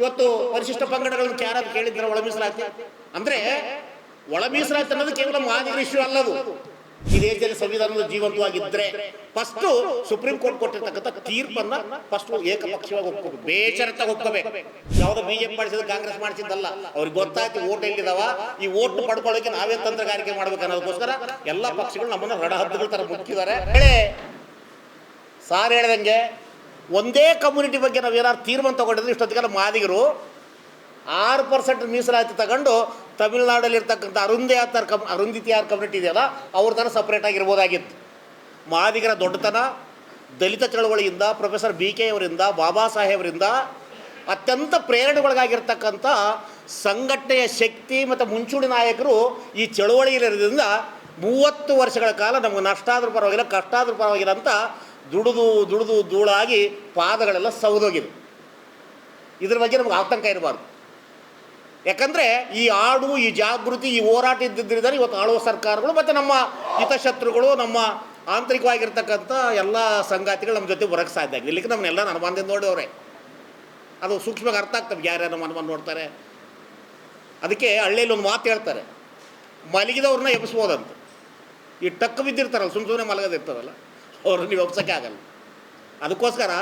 ಇವತ್ತು ಪರಿಶಿಷ್ಟ ಪಂಗಡಗಳನ್ನು ಯಾರಾದ್ರು ಕೇಳಿದ್ರೆ ಒಳ ಮೀಸಲಾತಿ? ಅಂದ್ರೆ ಒಳ ಮೀಸಲಾತಿ ಅನ್ನೋದು ಕೇವಲ ಮಾದಿಗ ಇಶ್ಯೂ ಅಲ್ಲದು. ಈ ದೇಶದಲ್ಲಿ ಸಂವಿಧಾನದ ಜೀವಂತವಾಗಿದ್ರೆ ಫಸ್ಟ್ ಸುಪ್ರೀಂ ಕೋರ್ಟ್ ಕೊಟ್ಟಿರ್ತಕ್ಕಂಥ ತೀರ್ಪನ್ನ ಫಸ್ಟ್ ಏಕಪಕ್ಷವಾಗಿ ಒಪ್ಕೋಬೇಕು. ಬೇಷರತ್ತಾಗಿ ಒಪ್ಕೋಬೇಕು. ಯಾವ್ದು ಬಿಜೆಪಿ ಮಾಡಿಸಿದ ಕಾಂಗ್ರೆಸ್ ಮಾಡಿಸಿದ್ದಲ್ಲ. ಅವ್ರಿಗೆ ಗೊತ್ತಾಯ್ತು ಓಟ್ ಎಲ್ಲಿದಾವ? ಈ ಓಟ್ ಪಡ್ಕೊಳ್ಳೋಕೆ ನಾವೇ ತಂತ್ರಗಾರಿಕೆ ಮಾಡ್ಬೇಕು ಅನ್ನೋದಕ್ಕೋಸ್ಕರ ಎಲ್ಲ ಪಕ್ಷಗಳು ನಮ್ಮನ್ನ ರಡಹದ್ದುಗಳ ತರ ಮುಚ್ಚಿದ್ದಾರೆ ಸಾರ್ ಹೇಳ್ದಂಗೆ ಒಂದೇ ಕಮ್ಯುನಿಟಿ ಬಗ್ಗೆ ನಾವು ಏನಾದ್ರು ತೀರ್ಮಾನ ತಗೊಂಡಿದ್ರೆ ಇಷ್ಟೊತ್ತಿಗೆಲ್ಲ ಮಾದಿಗರು ಆರು ಪರ್ಸೆಂಟ್ ಮೀಸಲಾತಿ ತಗೊಂಡು ತಮಿಳುನಾಡಲ್ಲಿ ಇರ್ತಕ್ಕಂಥ ಅರುಂಧಿ ಆತಾರ್ ಕಮ್ ಅರುಂಧಿತಿ ಯಾರು ಕಮ್ಯುನಿಟಿ ಇದೆಯಲ್ಲ, ಅವ್ರ ಥರ ಸಪ್ರೇಟ್ ಆಗಿರ್ಬೋದಾಗಿತ್ತು. ಮಾದಿಗರ ದೊಡ್ಡತನ, ದಲಿತ ಚಳವಳಿಯಿಂದ ಪ್ರೊಫೆಸರ್ ಬಿ ಕೆ ಅವರಿಂದ, ಬಾಬಾ ಸಾಹೇಬರಿಂದ ಅತ್ಯಂತ ಪ್ರೇರಣೆಗೊಳಗಾಗಿರ್ತಕ್ಕಂಥ ಸಂಘಟನೆಯ ಶಕ್ತಿ ಮತ್ತು ಮುಂಚೂಣಿ ನಾಯಕರು ಈ ಚಳುವಳಿಯಲ್ಲಿರೋದ್ರಿಂದ ಮೂವತ್ತು ವರ್ಷಗಳ ಕಾಲ ನಮಗೆ ನಷ್ಟ ಆದರೂ ಪರವಾಗಿಲ್ಲ ಕಷ್ಟ ಆದರೂ ಪರವಾಗಿಲ್ಲ ಅಂತ ದುಡಿದು ದುಡಿದು ಧೂಳಾಗಿ ಪಾದಗಳೆಲ್ಲ ಸೌದೋಗಿದೆ ಇದ್ರ ಬಗ್ಗೆ ನಮ್ಗೆ ಆತಂಕ ಇರಬಾರ್ದು. ಯಾಕಂದರೆ ಈ ಆಡು, ಈ ಜಾಗೃತಿ, ಈ ಹೋರಾಟ ಇದ್ದಿದ್ದರಿಂದ ಇವತ್ತು ಆಳುವ ಸರ್ಕಾರಗಳು ಮತ್ತು ನಮ್ಮ ಹಿತಶತ್ರುಗಳು, ನಮ್ಮ ಆಂತರಿಕವಾಗಿರ್ತಕ್ಕಂಥ ಎಲ್ಲ ಸಂಗಾತಿಗಳು ನಮ್ಮ ಜೊತೆ ಬರೋಕ್ಕೆ ಸಾಧ್ಯ ಆಗಿದೆ ಇಲ್ಲಿಗೆ ನಮ್ಮನ್ನೆಲ್ಲ ಅನುಮಾನದಿಂದ ನೋಡೋರೆ ಅದು ಸೂಕ್ಷ್ಮವಾಗಿ ಅರ್ಥ ಆಗ್ತದೆ ಯಾರ್ಯಾರು ನಮ್ಮ ಅನುಮಾನ ನೋಡ್ತಾರೆ. ಅದಕ್ಕೆ ಹಳ್ಳಿಯಲ್ಲಿ ಒಂದು ಮಾತು ಹೇಳ್ತಾರೆ. ಮಲಗಿದವ್ರನ್ನ ಎಬ್ಬಿಸ್ಬೋದಂತ. ಈ ಟಕ್ ಬಿದ್ದಿರ್ತಾರಲ್ಲ ಸುಮ್ಮ ಸುಮ್ಮನೆ ಮಲಗದಿರ್ತಾರಲ್ಲ ಅವ್ರನ್ನ ನೀವು ಒಪ್ಸೋಕ್ಕೆ ಆಗಲ್ಲ ಅದಕ್ಕೋಸ್ಕರ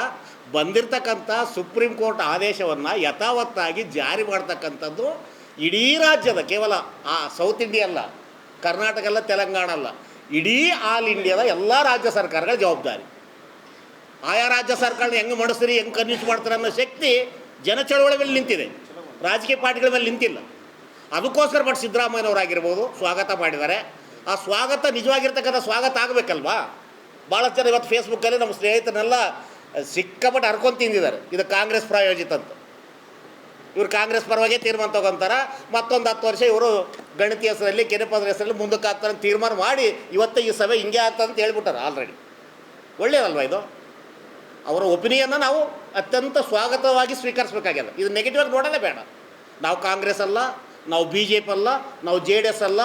ಬಂದಿರತಕ್ಕಂಥ ಸುಪ್ರೀಂ ಕೋರ್ಟ್ ಆದೇಶವನ್ನು ಯಥಾವತ್ತಾಗಿ ಜಾರಿ ಮಾಡ್ತಕ್ಕಂಥದ್ದು ಇಡೀ ರಾಜ್ಯದ ಕೇವಲ ಆ ಸೌತ್ ಇಂಡಿಯಾ ಅಲ್ಲ, ಕರ್ನಾಟಕ ಅಲ್ಲ, ತೆಲಂಗಾಣ ಅಲ್ಲ, ಇಡೀ ಆಲ್ ಇಂಡಿಯಾದ ಎಲ್ಲ ರಾಜ್ಯ ಸರ್ಕಾರಗಳ ಜವಾಬ್ದಾರಿ. ಆಯಾ ರಾಜ್ಯ ಸರ್ಕಾರ ಹೆಂಗೆ ಮಾಡಿಸ್ತೀರಿ, ಹೆಂಗೆ ಕನ್ವಿನ್ಸ್ ಮಾಡ್ತಾರೆ ಅನ್ನೋ ಶಕ್ತಿ ಜನ ಚಳವಳಿ ಮೇಲೆ ನಿಂತಿದೆ. ರಾಜಕೀಯ ಪಾರ್ಟಿಗಳ ಮೇಲೆ ನಿಂತಿಲ್ಲ. ಅದಕ್ಕೋಸ್ಕರ ಬಟ್ ಸಿದ್ದರಾಮಯ್ಯನವರಾಗಿರ್ಬೋದು ಸ್ವಾಗತ ಮಾಡಿದ್ದಾರೆ. ಆ ಸ್ವಾಗತ ನಿಜವಾಗಿರ್ತಕ್ಕಂಥ ಸ್ವಾಗತ ಆಗಬೇಕಲ್ವಾ? ಭಾಳಷ್ಟು ಜನ ಇವತ್ತು ಫೇಸ್ಬುಕ್ಕಲ್ಲಿ ನಮ್ಮ ಸ್ನೇಹಿತರನ್ನೆಲ್ಲ ಸಿಕ್ಕಾಪಟ್ಟೆ ಹರ್ಕೊಂಡು ತಿಂದಿದ್ದಾರೆ. ಇದು ಕಾಂಗ್ರೆಸ್ ಪ್ರಾಯೋಜಿತ ಅಂತ. ಇವರು ಕಾಂಗ್ರೆಸ್ ಪರವಾಗಿ ತೀರ್ಮಾನ ತಗೊಂತಾರ. ಮತ್ತೊಂದು ಹತ್ತು ವರ್ಷ ಇವರು ಗಣಿತ ಹೆಸರಲ್ಲಿ ಕೆರೆಪದ್ರ ಹೆಸರಲ್ಲಿ ಮುಂದಕ್ಕೆ ಅಂತ ತೀರ್ಮಾನ ಮಾಡಿ, ಇವತ್ತು ಈ ಸಭೆ ಹಿಂಗೆ ಆಗ್ತದೆ ಅಂತ ಹೇಳ್ಬಿಟ್ಟಾರೆ ಆಲ್ರೆಡಿ ಒಳ್ಳೆಯದಲ್ವ ಇದು? ಅವರ ಒಪಿನಿಯನ್ನ ನಾವು ಅತ್ಯಂತ ಸ್ವಾಗತವಾಗಿ ಸ್ವೀಕರಿಸಬೇಕಾಗ್ಯದ. ಇದು ನೆಗೆಟಿವ್ ಆಗಿ ನೋಡೋದೇ ಬೇಡ. ನಾವು ಕಾಂಗ್ರೆಸ್ ಅಲ್ಲ, ನಾವು ಬಿ ಜೆ ಪಿ ಅಲ್ಲ, ನಾವು ಜೆ ಡಿ ಎಸ್ ಅಲ್ಲ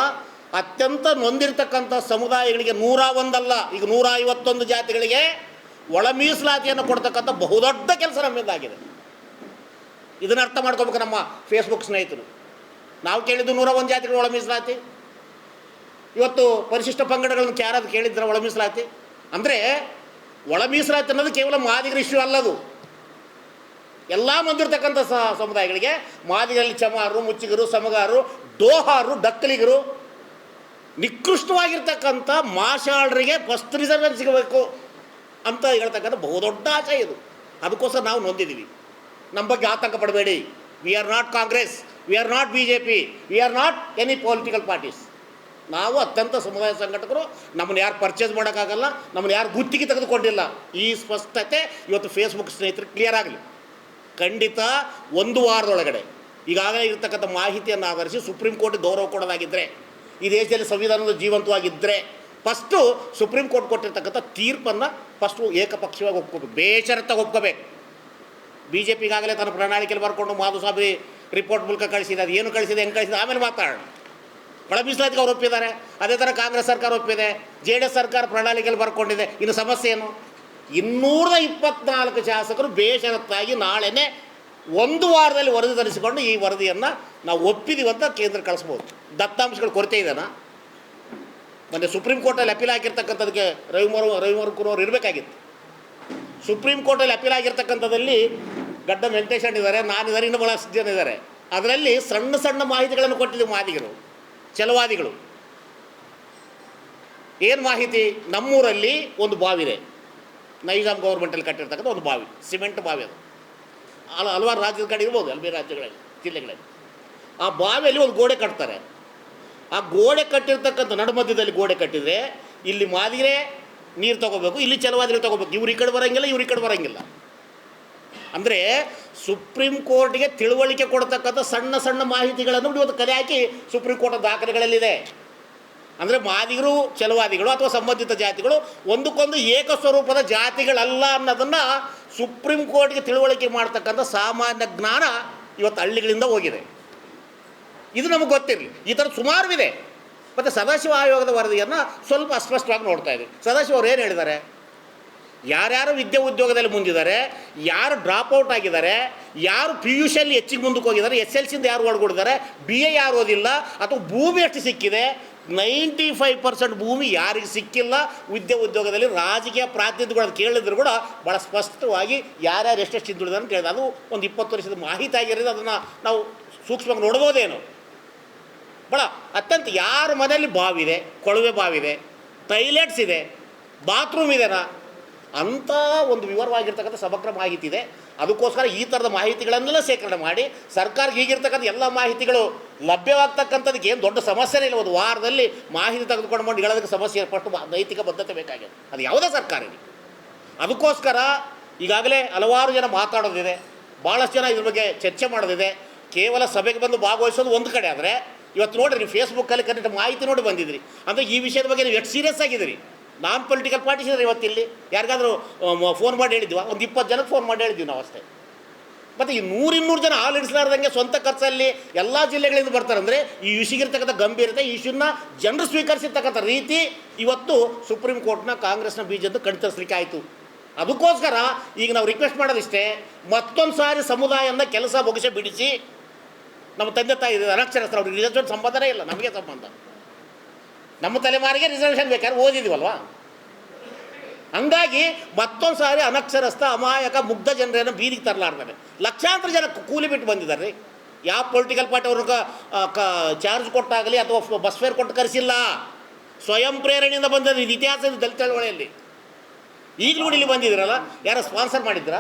ಅತ್ಯಂತ ನೊಂದಿರ್ತಕ್ಕಂಥ ಸಮುದಾಯಗಳಿಗೆ ನೂರ ಒಂದಲ್ಲ, ಈಗ ನೂರ ಐವತ್ತೊಂದು ಜಾತಿಗಳಿಗೆ ಒಳ ಮೀಸಲಾತಿಯನ್ನು ಕೊಡ್ತಕ್ಕಂಥ ಬಹುದೊಡ್ಡ ಕೆಲಸ ನಮ್ಮಿಂದಾಗಿದೆ. ಇದನ್ನ ಅರ್ಥ ಮಾಡ್ಕೋಬೇಕು ನಮ್ಮ ಫೇಸ್ಬುಕ್ ಸ್ನೇಹಿತರು. ನಾವು ಕೇಳಿದ್ದು ನೂರ ಒಂದು ಜಾತಿಗಳು ಒಳ ಮೀಸಲಾತಿ. ಇವತ್ತು ಪರಿಶಿಷ್ಟ ಪಂಗಡಗಳನ್ನು ಕ್ಯಾರದು ಕೇಳಿದ್ರೆ ಒಳ ಮೀಸಲಾತಿ? ಅಂದರೆ ಒಳ ಮೀಸಲಾತಿ ಅನ್ನೋದು ಕೇವಲ ಮಾದಿಗರ ಇಶ್ಯೂ ಅಲ್ಲದು. ಎಲ್ಲ ಮಂದಿರ್ತಕ್ಕಂಥ ಸಮುದಾಯಗಳಿಗೆ ಮಾದಿಗರಲ್ಲಿ ಚಮಾರು, ಮುಚ್ಚಿಗರು, ಸಮಗಾರು, ದೋಹಾರು, ಡಕ್ಕಲಿಗರು ನಿಕೃಷ್ಟವಾಗಿರ್ತಕ್ಕಂಥ ಮಾಷಾಳರಿಗೆ ಫಸ್ಟ್ ರಿಸರ್ವೇನ್ ಸಿಗಬೇಕು ಅಂತ ಹೇಳ್ತಕ್ಕಂಥ ಬಹುದೊಡ್ಡ ಆಶೆ ಇದು. ಅದಕ್ಕೋಸ್ಕರ ನಾವು ನೊಂದಿದ್ದೀವಿ. ನಮ್ಮ ಬಗ್ಗೆ ಆತಂಕ ಪಡಬೇಡಿ. We are not Congress we are not B J P we are not any political parties ನಾವು ಅತ್ಯಂತ ಸಮುದಾಯ ಸಂಘಟಕರು. ನಮ್ಮನ್ನು ಯಾರು ಪರ್ಚೇಸ್ ಮಾಡೋಕ್ಕಾಗಲ್ಲ. ನಮ್ಮನ್ನು ಯಾರು ಗುತ್ತಿಗೆ ತೆಗೆದುಕೊಂಡಿಲ್ಲ. ಈ ಸ್ಪಷ್ಟತೆ ಇವತ್ತು ಫೇಸ್ಬುಕ್ ಸ್ನೇಹಿತರಿಗೆ ಕ್ಲಿಯರ್ ಆಗಲಿ. ಖಂಡಿತ ಒಂದು ವಾರದೊಳಗಡೆ ಈಗಾಗಲೇ ಇರತಕ್ಕಂಥ ಮಾಹಿತಿಯನ್ನು ಆಧರಿಸಿ ಸುಪ್ರೀಂ ಕೋರ್ಟ್ ಗೌರವ ಕೊಡೋದಾಗಿದ್ದರೆ ಈ ದೇಶದಲ್ಲಿ ಸಂವಿಧಾನದ ಜೀವಂತವಾಗಿದ್ದರೆ ಫಸ್ಟು ಸುಪ್ರೀಂ ಕೋರ್ಟ್ ಕೊಟ್ಟಿರ್ತಕ್ಕಂಥ ತೀರ್ಪನ್ನು ಫಸ್ಟು ಏಕಪಕ್ಷವಾಗಿ ಒಪ್ಕೋಬೇಕು, ಬೇಷರತ್ತಾಗಿ ಒಪ್ಕೋಬೇಕು. ಬಿ ಜೆ ಪಿಗಾಗಲೇ ತನ್ನ ಪ್ರಣಾಳಿಕೆಯಲ್ಲಿ ಬರ್ಕೊಂಡು ಮಾಧುಸ್ವಾಮಿ ರಿಪೋರ್ಟ್ ಮೂಲಕ ಕಳಿಸಿದೆ ಅದು ಏನು ಕಳಿಸಿದೆ, ಹೆಂಗೆ ಕಳಿಸಿದೆ, ಆಮೇಲೆ ಮಾತಾಡೋಣ. ಒಳ ಮೀಸಲಾತಿಗೆ ಅವ್ರು ಒಪ್ಪಿದ್ದಾರೆ, ಅದೇ ಥರ ಕಾಂಗ್ರೆಸ್ ಸರ್ಕಾರ ಒಪ್ಪಿದೆ, ಜೆ ಡಿ ಎಸ್ ಸರ್ಕಾರ ಪ್ರಣಾಳಿಕೆಯಲ್ಲಿ ಬರ್ಕೊಂಡಿದೆ, ಇನ್ನು ಸಮಸ್ಯೆ ಏನು? ಇನ್ನೂರ ಇಪ್ಪತ್ನಾಲ್ಕು ಶಾಸಕರು ಬೇಷರತ್ತಾಗಿ ನಾಳೆನೇ ಒಂದು ವಾರದಲ್ಲಿ ವರದಿ ತರಿಸಿಕೊಂಡು ಈ ವರದಿಯನ್ನು ನಾವು ಒಪ್ಪಿದೀವಿ ಅಂತ ಕೇಂದ್ರ ಕಳಿಸ್ಬೋದು. ದತ್ತಾಂಶಗಳ ಕೊರತೆ ಇದೆನಾ? ಮೊನ್ನೆ ಸುಪ್ರೀಂ ಕೋರ್ಟಲ್ಲಿ ಅಪೀಲ್ ಆಗಿರ್ತಕ್ಕಂಥದಕ್ಕೆ ರವಿಮರ್ ರವಿಮರ್ ಕುರೋರು ಇರಬೇಕಾಗಿತ್ತು. ಸುಪ್ರೀಂ ಕೋರ್ಟಲ್ಲಿ ಅಪೀಲ್ ಆಗಿರ್ತಕ್ಕಂಥದ್ದಲ್ಲಿ ಗಡ್ಡ ವೆಂಕಟೇಶ್ ಇದ್ದಾರೆ ನಾನಿದ್ದಾರೆ ಇನ್ನೂ ಭಾಳಷ್ಟು ಜನ ಇದ್ದಾರೆ. ಅದರಲ್ಲಿ ಸಣ್ಣ ಸಣ್ಣ ಮಾಹಿತಿಗಳನ್ನು ಕೊಟ್ಟಿದ್ದೀವಿ ಮಾದಿಗರು ಚಲವಾದಿಗಳು ಏನು ಮಾಹಿತಿ? ನಮ್ಮೂರಲ್ಲಿ ಒಂದು ಬಾವಿದೆ ನೈಜಾಮ್ ಗೌರ್ಮೆಂಟಲ್ಲಿ ಕಟ್ಟಿರ್ತಕ್ಕಂಥ ಒಂದು ಬಾವಿ, ಸಿಮೆಂಟ್ ಬಾವಿ ಅದು. ಹಲ, ಹಲವಾರು ರಾಜ್ಯದ ಕಡೆ ಇರ್ಬೋದು ಅಲ್ಲಿ ರಾಜ್ಯಗಳಲ್ಲಿ, ಜಿಲ್ಲೆಗಳಲ್ಲಿ. ಆ ಬಾವಿಯಲ್ಲಿ ಒಂದು ಗೋಡೆ ಕಟ್ತಾರೆ. ಆ ಗೋಡೆ ಕಟ್ಟಿರ್ತಕ್ಕಂಥ ನಡುಮಧ್ಯದಲ್ಲಿ ಗೋಡೆ ಕಟ್ಟಿದರೆ ಇಲ್ಲಿ ಮಾದಿರೆ ನೀರು ತಗೋಬೇಕು, ಇಲ್ಲಿ ಚಲವಾದಿಗಳು ತಗೋಬೇಕು. ಇವ್ರು ಈ ಕಡೆ ಬರೋಂಗಿಲ್ಲ, ಇವ್ರು ಈ ಕಡೆ ಬರೋಂಗಿಲ್ಲ. ಅಂದರೆ ಸುಪ್ರೀಂ ಕೋರ್ಟ್ಗೆ ತಿಳುವಳಿಕೆ ಕೊಡ್ತಕ್ಕಂಥ ಸಣ್ಣ ಸಣ್ಣ ಮಾಹಿತಿಗಳನ್ನು ಇವತ್ತು ಕಲೆ ಹಾಕಿ ಸುಪ್ರೀಂ ಕೋರ್ಟ್ ದಾಖಲೆಗಳಲ್ಲಿದೆ. ಅಂದರೆ ಮಾದಿಗರು ಚಲವಾದಿಗಳು ಅಥವಾ ಸಂಬಂಧಿತ ಜಾತಿಗಳು ಒಂದಕ್ಕೊಂದು ಏಕಸ್ವರೂಪದ ಜಾತಿಗಳಲ್ಲ ಅನ್ನೋದನ್ನು ಸುಪ್ರೀಂ ಕೋರ್ಟ್ಗೆ ತಿಳುವಳಿಕೆ ಮಾಡ್ತಕ್ಕಂಥ ಸಾಮಾನ್ಯ ಜ್ಞಾನ ಇವತ್ತು ಹಳ್ಳಿಗಳಿಂದ ಹೋಗಿದೆ. ಇದು ನಮಗೆ ಗೊತ್ತಿರಲಿ. ಈ ಥರ ಸುಮಾರುವಿದೆ. ಮತ್ತು ಸದಾಶಿವ ಆಯೋಗದ ವರದಿಯನ್ನು ಸ್ವಲ್ಪ ಅಸ್ಪಷ್ಟವಾಗಿ ನೋಡ್ತಾ ಇದೆ ಸದಾಶಿವ ಅವ್ರು ಏನು ಹೇಳಿದ್ದಾರೆ? ಯಾರ್ಯಾರು ವಿದ್ಯೆ ಉದ್ಯೋಗದಲ್ಲಿ ಮುಂದಿದ್ದಾರೆ, ಯಾರು ಡ್ರಾಪ್ ಔಟ್ ಆಗಿದ್ದಾರೆ, ಯಾರು ಪಿ ಯು ಸಿಯಲ್ಲಿ ಹೆಚ್ಚಿಗೆ ಮುಂದಕ್ಕೆ ಹೋಗಿದ್ದಾರೆ, ಎಸ್ ಎಲ್ ಸಿಯಿಂದ ಯಾರು ಒಳಗೊಂಡಿದ್ದಾರೆ, ಬಿ ಎ ಯಾರು ಓದಿಲ್ಲ, ಅಥವಾ ಭೂಮಿ ಎಷ್ಟು ಸಿಕ್ಕಿದೆ ನೈಂಟಿ ಫೈವ್ ಪರ್ಸೆಂಟ್ ಭೂಮಿ ಯಾರಿಗೆ ಸಿಕ್ಕಿಲ್ಲ. ವಿದ್ಯೆ ಉದ್ಯೋಗದಲ್ಲಿ ರಾಜಕೀಯ ಪ್ರಾತಿನಿಧಿಗಳನ್ನು ಕೇಳಿದ್ರು ಕೂಡ ಭಾಳ ಸ್ಪಷ್ಟವಾಗಿ ಯಾರ್ಯಾರು ಎಷ್ಟೆಷ್ಟು ಹಿಂದುಳಿದ ಅಂತ ಕೇಳಿದೆ ಅದು ಒಂದು ಇಪ್ಪತ್ತು ವರ್ಷದ ಮಾಹಿತಿ ಆಗಿರೋದು ಅದನ್ನು ನಾವು ಸೂಕ್ಷ್ಮವಾಗಿ ನೋಡ್ಬೋದೇನು? ಭಾಳ ಅತ್ಯಂತ ಯಾರ ಮನೆಯಲ್ಲಿ ಬಾವಿದೆ, ಕೊಳವೆ ಬಾವಿದೆ ಟೈಲೆಟ್ಸ್ ಇದೆ ಬಾತ್ರೂಮ್ ಇದೆನಾ? ಅಂಥ ಒಂದು ವಿವರವಾಗಿರ್ತಕ್ಕಂಥ ಸಮಗ್ರ ಮಾಹಿತಿ ಇದೆ ಅದಕ್ಕೋಸ್ಕರ ಈ ಥರದ ಮಾಹಿತಿಗಳನ್ನೆಲ್ಲ ಶೇಖರಣೆ ಮಾಡಿ, ಸರ್ಕಾರಕ್ಕೆ ಈಗಿರ್ತಕ್ಕಂಥ ಎಲ್ಲ ಮಾಹಿತಿಗಳು ಲಭ್ಯವಾಗ್ತಕ್ಕಂಥದ್ದು ಏನು ದೊಡ್ಡ ಸಮಸ್ಯೆನೇ ಇಲ್ಲ. ಒಂದು ವಾರದಲ್ಲಿ ಮಾಹಿತಿ ತೆಗೆದುಕೊಂಡು ಬಂದು ಹೇಳೋದಕ್ಕೆ ಸಮಸ್ಯೆ ಏರ್ಪಟ್ಟು ನೈತಿಕ ಬದ್ಧತೆ ಬೇಕಾಗಿದೆ. ಅದು ಯಾವುದೇ ಸರ್ಕಾರ ಅದಕ್ಕೋಸ್ಕರ ಈಗಾಗಲೇ ಹಲವಾರು ಜನ ಮಾತಾಡೋದಿದೆ. ಭಾಳಷ್ಟು ಜನ ಇದ್ರ ಬಗ್ಗೆ ಚರ್ಚೆ ಮಾಡೋದಿದೆ. ಕೇವಲ ಸಭೆಗೆ ಬಂದು ಭಾಗವಹಿಸೋದು ಒಂದು ಕಡೆ ಆದರೆ, ಇವತ್ತು ನೋಡಿರಿ, ನೀವು ಫೇಸ್ಬುಕ್ಕಲ್ಲಿ ಕರೆಕ್ಟ್ ಮಾಹಿತಿ ನೋಡಿ ಬಂದಿದ್ರಿ. ಅಂದರೆ ಈ ವಿಷಯದ ಬಗ್ಗೆ ನೀವು ಎಷ್ಟು ಸೀರಿಯಸ್ ಆಗಿದ್ದೀರಿ? ನಾನ್ ಪೊಲಿಟಿಕಲ್ ಪಾರ್ಟೀಸ್ ಇದ್ದಾರೆ ಇವತ್ತಿಲ್ಲಿ ಯಾರಿಗಾದರೂ ಫೋನ್ ಮಾಡಿ ಹೇಳಿದ್ವಾ? ಒಂದು ಇಪ್ಪತ್ತು ಜನಕ್ಕೆ ಫೋನ್ ಮಾಡಿ ಹೇಳಿದ್ವಿ ನಾವು ಅಷ್ಟೇ. ಮತ್ತು ಈ ನೂರಿನ್ನೂರು ಜನ ಹಾಲು ಇಡಿಸಲಾರ್ದಂಗೆ ಸ್ವಂತ ಖರ್ಚಲ್ಲಿ ಎಲ್ಲ ಜಿಲ್ಲೆಗಳಿಂದ ಬರ್ತಾರೆ ಅಂದರೆ ಈ ಇಶ್ಯೂಗಿರ್ತಕ್ಕಂಥ ಗಂಭೀರತೆ, ಈ ಇಶ್ಯೂನ ಜನರು ಸ್ವೀಕರಿಸಿರ್ತಕ್ಕಂಥ ರೀತಿ ಇವತ್ತು ಸುಪ್ರೀಂ ಕೋರ್ಟ್ನ ಕಾಂಗ್ರೆಸ್ನ ಬೀಜದ್ದು ಕಣ್ತರಿಸಲಿಕ್ಕೆ ಆಯಿತು. ಅದಕ್ಕೋಸ್ಕರ ಈಗ ನಾವು ರಿಕ್ವೆಸ್ಟ್ ಮಾಡೋದಿಷ್ಟೇ, ಮತ್ತೊಂದು ಸಾರಿ ಸಮುದಾಯನ ಕೆಲಸ ಬೊಗಸೆ ಬಿಡಿಸಿ ನಮ್ಮ ತಂದೆ ತಾಯಿ ಅನಕ್ಷರಸ್ಥರು, ಅವ್ರಿಗೆ ನಿಜ ಸಂಬಂಧನೇ ಇಲ್ಲ, ನಮಗೆ ಸಂಬಂಧ. ನಮ್ಮ ತಲೆಮಾರಿಗೆ ರಿಸರ್ವೇಷನ್ ಬೇಕಾದ್ರೆ ಓದಿದ್ವಲ್ವಾ? ಹಂಗಾಗಿ ಮತ್ತೊಂದು ಸಾರಿ ಅನಕ್ಷರಸ್ಥ, ಅಮಾಯಕ, ಮುಗ್ಧ ಜನರನ್ನು ಬೀದಿಗೆ ತರಲಾರ್ದಾನೆ. ಲಕ್ಷಾಂತರ ಜನ ಕೂಲಿ ಬಿಟ್ಟು ಬಂದಿದ್ದಾರೆ. ರೀ ಯಾವ ಪೊಲಿಟಿಕಲ್ ಪಾರ್ಟಿ ಅವ್ರಿಗೆ ಕ ಚಾರ್ಜ್ ಕೊಟ್ಟಾಗಲಿ ಅಥವಾ ಬಸ್ ಫೇರ್ ಕೊಟ್ಟು ಕರೆಸಿಲ್ಲ. ಸ್ವಯಂ ಪ್ರೇರಣೆಯಿಂದ ಬಂದದ್ದು ಇದು ಇತಿಹಾಸ ಇದು ದಲಿತ ಚಳವಳಿಯಲ್ಲಿ. ಈಗಲೂ ಇಲ್ಲಿ ಬಂದಿದ್ದೀರಲ್ಲ? ಯಾರೋ ಸ್ಪಾನ್ಸರ್ ಮಾಡಿದ್ರಾ?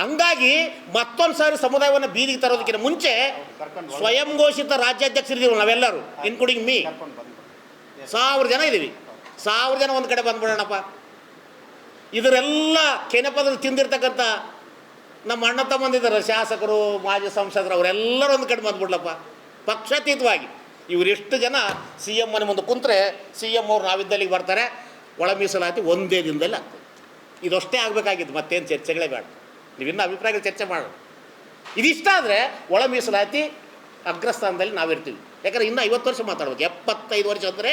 ಹಂಗಾಗಿ ಮತ್ತೊಂದು ಸಾರಿ ಸಮುದಾಯವನ್ನು ಬೀದಿಗೆ ತರೋದಕ್ಕಿಂತ ಮುಂಚೆ ಸ್ವಯಂ ಘೋಷಿತ ರಾಜ್ಯಾಧ್ಯಕ್ಷರಿದ್ದೀವಿ ನಾವೆಲ್ಲರೂ ಇನ್ಕ್ಲೂಡಿಂಗ್ ಮೀ ಸಾವಿರ ಜನ ಇದ್ದೀವಿ. ಸಾವಿರ ಜನ ಒಂದು ಕಡೆ ಬಂದ್ಬಿಡೋಣಪ್ಪ. ಇದರೆಲ್ಲ ಕೆನೆಪದಲ್ಲಿ ತಿಂದಿರ್ತಕ್ಕಂಥ ನಮ್ಮ ಅಣ್ಣ ತಮ್ಮಂದಿದ್ದಾರೆ ಶಾಸಕರು ಮಾಜಿ ಸಂಸದರು ಅವರೆಲ್ಲರೂ ಒಂದು ಕಡೆ ಬಂದ್ಬಿಡ್ಲಪ್ಪ. ಪಕ್ಷಾತೀತವಾಗಿ ಇವರೆಷ್ಟು ಜನ ಸಿ ಎಂ ಮನೆ ಮುಂದೆ ಕುಂತ್ರೆ ಸಿ ಎಂ ಅವ್ರು ನಾವಿದ್ದಲ್ಲಿಗೆ ಬರ್ತಾರೆ ಒಳ ಮೀಸಲಾತಿ ಒಂದೇ ದಿನದಲ್ಲಿ ಆಗ್ತದೆ. ಇದಷ್ಟೇ ಆಗಬೇಕಾಗಿದ್ದು ಮತ್ತೇನು ಚರ್ಚೆಗಳೇ ಬೇಡ. ನೀವಿನ್ನೂ ಅಭಿಪ್ರಾಯಗಳು ಚರ್ಚೆ ಮಾಡೋಣ. ಇದಿಷ್ಟ ಆದರೆ ಒಳ ಮೀಸಲಾತಿ ಅಗ್ರಸ್ಥಾನದಲ್ಲಿ ನಾವಿರ್ತೀವಿ. ಯಾಕಂದ್ರೆ ಇನ್ನೂ ಐವತ್ತು ವರ್ಷ ಮಾತಾಡ್ಬೇಕು. ಎಪ್ಪತ್ತೈದು ವರ್ಷ ಅಂದರೆ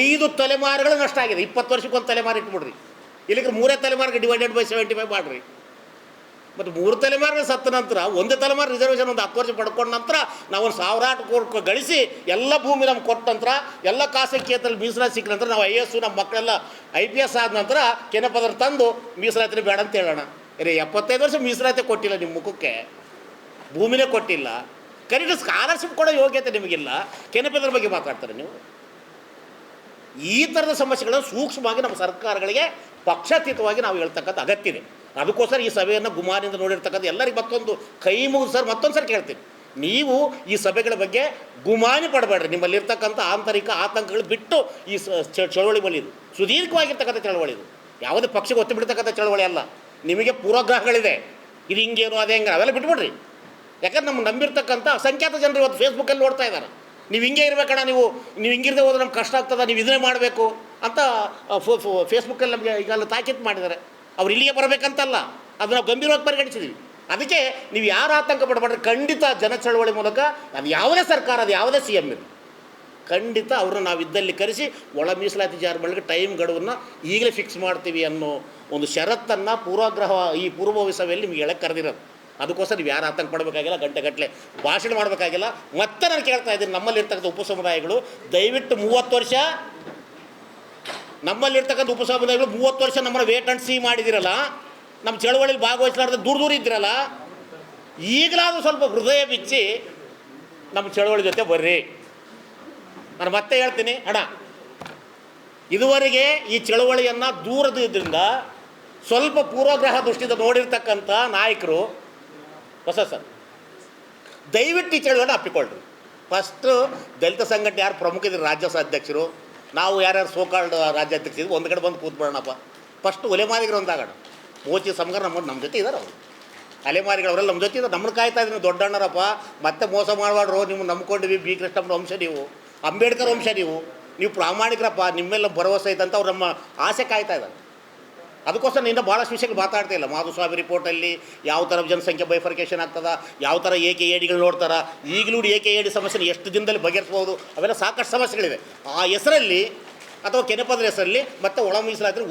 ಐದು ತಲೆಮಾರುಗಳು ನಷ್ಟ ಆಗಿದೆ. ಇಪ್ಪತ್ತು ವರ್ಷಕ್ಕೊಂದು ತಲೆಮಾರು ಇಟ್ಬಿಡ್ರಿ. ಇಲ್ಲಿಗೆ ಮೂರೇ ತಲೆಮಾರಿಗೆ ಡಿವೈಡೆಡ್ ಬೈ ಸೆವೆಂಟಿ ಫೈವ್ ಮಾಡಿರಿ. ಮತ್ತು ಮೂರು ತಲೆಮಾರಿನ ಸತ್ತ ನಂತರ, ಒಂದೇ ತಲೆಮಾರು ರಿಸರ್ವೇಷನ್ ಒಂದು ಹತ್ತು ವರ್ಷ ಪಡ್ಕೊಂಡ ನಂತರ ನಾವು ಒಂದು ಸಾವಿರಾರು ಕೋಟಿ ಗಳಿಸಿ ಎಲ್ಲ ಭೂಮಿ ನಮ್ಗೆ ಕೊಟ್ಟ ನಂತರ, ಎಲ್ಲ ಖಾಸಗಿ ಕ್ಷೇತ್ರದಲ್ಲಿ ಮೀಸಲಾತಿ ಸಿಕ್ಕ ನಂತರ ನಾವು ಐ ಎಸ್ ನಮ್ಮ ಮಕ್ಕಳೆಲ್ಲ ಐ ಪಿ ಎಸ್ ಆದ ನಂತರ ಕೆನಪದರ ತಂದು ಮೀಸಲಾತಿನ ಬೇಡ ಅಂತ ಹೇಳೋಣ. ಅರೆ ಎಪ್ಪತ್ತೈದು ವರ್ಷ ಮೀಸಲಾತಿ ಕೊಟ್ಟಿಲ್ಲ ನಿಮ್ಮ ಮುಖಕ್ಕೆ? ಭೂಮಿನೇ ಕೊಟ್ಟಿಲ್ಲ. ಕರೆಕ್ಟ್ ಸ್ಕಾಲರ್ಶಿಪ್ ಕೊಡೋ ಯೋಗ್ಯತೆ ನಿಮಗಿಲ್ಲ. ಕೆನಪದ್ರ ಬಗ್ಗೆ ಮಾತಾಡ್ತಾರೆ ನೀವು. ಈ ಥರದ ಸಮಸ್ಯೆಗಳನ್ನು ಸೂಕ್ಷ್ಮವಾಗಿ ನಮ್ಮ ಸರ್ಕಾರಗಳಿಗೆ ಪಕ್ಷಾತೀತವಾಗಿ ನಾವು ಹೇಳ್ತಕ್ಕಂಥ ಅಗತ್ಯ ಇದೆ ಅದಕ್ಕೋಸ್ಕರ ಈ ಸಭೆಯನ್ನು ಗುಮಾನಿಂದ ನೋಡಿರ್ತಕ್ಕಂಥ ಎಲ್ಲರಿಗೆ ಮತ್ತೊಂದು ಕೈ ಮುಗಿದು ಸರ್ ಮತ್ತೊಂದು ಸರ್ ಕೇಳ್ತೀನಿ. ನೀವು ಈ ಸಭೆಗಳ ಬಗ್ಗೆ ಗುಮಾನಿ ಪಡಬೇಡ್ರಿ. ನಿಮ್ಮಲ್ಲಿರ್ತಕ್ಕಂಥ ಆಂತರಿಕ ಆತಂಕಗಳು ಬಿಟ್ಟು ಈ ಚಳವಳಿ ಬಲಿದು ಸುದೀರ್ಘವಾಗಿರ್ತಕ್ಕಂಥ ಚಳವಳಿ ಇದು. ಯಾವುದೇ ಪಕ್ಷಕ್ಕೆ ಒತ್ತು ಬಿಡ್ತಕ್ಕಂಥ ಚಳವಳಿ ಅಲ್ಲ. ನಿಮಗೆ ಪೂರ್ವಗ್ರಹಗಳಿದೆ. ಇದು ಹಿಂಗೇನು ಅದೇ ಹೆಂಗೆ ಅದೆಲ್ಲ ಬಿಟ್ಬಿಡ್ರಿ. ಯಾಕಂದ್ರೆ ನಮ್ಮ ನಂಬಿರ್ತಕ್ಕಂಥ ಅಸಂಖ್ಯಾತ ಜನರು ಇವತ್ತು ಫೇಸ್ಬುಕ್ಕಲ್ಲಿ ನೋಡ್ತಾ ಇದ್ದಾರೆ. ನೀವು ಹಿಂಗೆ ಇರಬೇಕಣ್ಣ ನೀವು ನೀವು ಹಿಂಗಿರದೆ ಹೋದ್ರೆ ನಮ್ಗೆ ಕಷ್ಟ ಆಗ್ತದೆ, ನೀವು ಇದನ್ನೇ ಮಾಡಬೇಕು ಅಂತ ಫೇಸ್ಬುಕ್ಕಲ್ಲಿ ನಮಗೆ ಈಗಲ್ಲ ತಾಕೀತು ಮಾಡಿದ್ದಾರೆ. ಅವ್ರು ಇಲ್ಲಿಗೆ ಬರಬೇಕಂತಲ್ಲ. ಅದು ನಾವು ಗಂಭೀರವಾಗಿ ಪರಿಗಣಿಸಿದ್ವಿ. ಅದಕ್ಕೆ ನೀವು ಯಾರು ಆತಂಕ ಪಡಬೇಡ್ರಿ ಖಂಡಿತ ಜನ ಚಳವಳಿ ಮೂಲಕ ಅದು ಯಾವುದೇ ಸರ್ಕಾರ, ಅದು ಯಾವುದೇ ಸಿ ಎಂ ಇರಲಿ ಖಂಡಿತ ಅವ್ರನ್ನ ನಾವು ಇದ್ದಲ್ಲಿ ಕರೆಸಿ, ಒಳ ಮೀಸಲಾತಿ ಜಾರಿ ಮಾಡಲಿಕ್ಕೆ ಟೈಮ್ ಗಡುವನ್ನು ಈಗಲೇ ಫಿಕ್ಸ್ ಮಾಡ್ತೀವಿ ಅನ್ನೋ ಒಂದು ಷರತ್ತನ್ನು ಪೂರ್ವಗ್ರಹ ಈ ಪೂರ್ವಭಾವಿ ಸಭೆಯಲ್ಲಿ ನಿಮಗೆ ಹೇಳಕ್ಕೆ ಕರೆದಿರೋದು. ಅದಕ್ಕೋಸ್ಕರ ನೀವು ಯಾರು ಆತಂಕ ಪಡಬೇಕಾಗಿಲ್ಲ, ಗಂಟೆ ಗಟ್ಟಲೆ ಭಾಷಣ ಮಾಡಬೇಕಾಗಿಲ್ಲ. ಮತ್ತೆ ನಾನು ಕೇಳ್ತಾ ಇದ್ದೀನಿ, ನಮ್ಮಲ್ಲಿರ್ತಕ್ಕಂಥ ಉಪಸಮುದಾಯಗಳು, ದಯವಿಟ್ಟು ಮೂವತ್ತು ವರ್ಷ, ನಮ್ಮಲ್ಲಿರ್ತಕ್ಕಂಥ ಉಪಸಮುದಾಯಗಳು ಮೂವತ್ತು ವರ್ಷ ನಮ್ಮನ್ನು ವೇಟ್ ಅಂಡ್ ಸಿ ಮಾಡಿದಿರಲ್ಲ ನಮ್ಮ ಚಳವಳಿಯಲ್ಲಿ ಭಾಗವಹಿಸಲಾರ್ದೆ ದೂರ ದೂರ ಇದ್ದಿರಲ್ಲ ಈಗಲಾದರೂ ಸ್ವಲ್ಪ ಹೃದಯ ಬಿಚ್ಚಿ ನಮ್ಮ ಚಳವಳಿ ಜೊತೆ ಬರ್ರಿ. ನಾನು ಮತ್ತೆ ಹೇಳ್ತೀನಿ ಹಣ ಇದುವರೆಗೆ ಈ ಚಳವಳಿಯನ್ನು ದೂರದಿಂದ ಸ್ವಲ್ಪ ಪೂರ್ವಗ್ರಹ ದೃಷ್ಟಿಯಿಂದ ನೋಡಿರ್ತಕ್ಕಂಥ ನಾಯಕರು, ಹೊಸ ಸರ್, ದಯವಿಟ್ಟು ಈ ಚಳವಳಿಯನ್ನು ಅಪ್ಪಿಕೊಳ್ಳ್ರಿ ಫಸ್ಟು ದಲಿತ ಸಂಘಟನೆ ಯಾರು ಪ್ರಮುಖ ಇದ್ರು ರಾಜ್ಯ ಅಧ್ಯಕ್ಷರು, ನಾವು ಯಾರ್ಯಾರು ಸೋಕಾಲ್ಡ್ ರಾಜ್ಯಾಧ್ಯಕ್ಷರು ಒಂದು ಕಡೆ ಬಂದು ಕೂತ್ಬಿಡೋಣಪ್ಪ. ಫಸ್ಟ್ ಒಲೆಮಾರಿಗಳು ಒಂದಾಗೋಣ ಮೋಚಿ ಸಮಗ್ರ ನಮ್ಮ ನಮ್ಮ ಜೊತೆ ಇದ್ದಾರೆ ಅವರು. ಅಲೆಮಾರಿಗಳು ಅವರೆಲ್ಲ ನಮ್ಮ ಜೊತೆ ಇದ್ದಾರೆ ನಮ್ಮನ್ನು ಕಾಯ್ತಾ ಇದ್ದೀನಿ, ದೊಡ್ಡಣ್ಣರಪ್ಪ, ಮತ್ತೆ ಮೋಸ ಮಾಡಬಾರ್ದು ನೀವು ನಂಬ್ಕೊಂಡಿವಿ ಬಿ ಕೃಷ್ಣಪ್ಪನ ವಂಶ ನೀವು. ಅಂಬೇಡ್ಕರ್ ವಂಶ ನೀವು ನೀವು ಪ್ರಾಮಾಣಿಕರಪ್ಪ, ನಿಮ್ಮೆಲ್ಲ ಭರವಸೆ ಅಂತ ಅವ್ರು ನಮ್ಮ ಆಸೆ ಕಾಯ್ತಾ ಇದ್ದಾರೆ. ಅದಕ್ಕೋಸ್ಕರ ನಿನ್ನ ಭಾಳಷ್ಟು ವಿಷಯಗಳು ಮಾತಾಡ್ತಾ ಇಲ್ಲ. ಮಾಧುಸ್ವಾಮಿ ರಿಪೋರ್ಟಲ್ಲಿ ಯಾವ ಥರ ಜನಸಂಖ್ಯೆ ಬೈಫರ್ಕೇಷನ್ ಆಗ್ತದ, ಯಾವ ಥರ ಏಕೆ ಏಡಿಗಳು ನೋಡ್ತಾರ, ಈಗಲೂ ಏಕೆ ಏಡಿ ಸಮಸ್ಯೆ ಎಷ್ಟು ದಿನದಲ್ಲಿ ಬಗೆಹರಿಸ್ಬೋದು, ಅವೆಲ್ಲ ಸಾಕಷ್ಟು ಸಮಸ್ಯೆಗಳಿವೆ. ಆ ಹೆಸರಲ್ಲಿ ಅಥವಾ ಕೆನಪದ ಹೆಸರಲ್ಲಿ ಮತ್ತೆ ಒಳ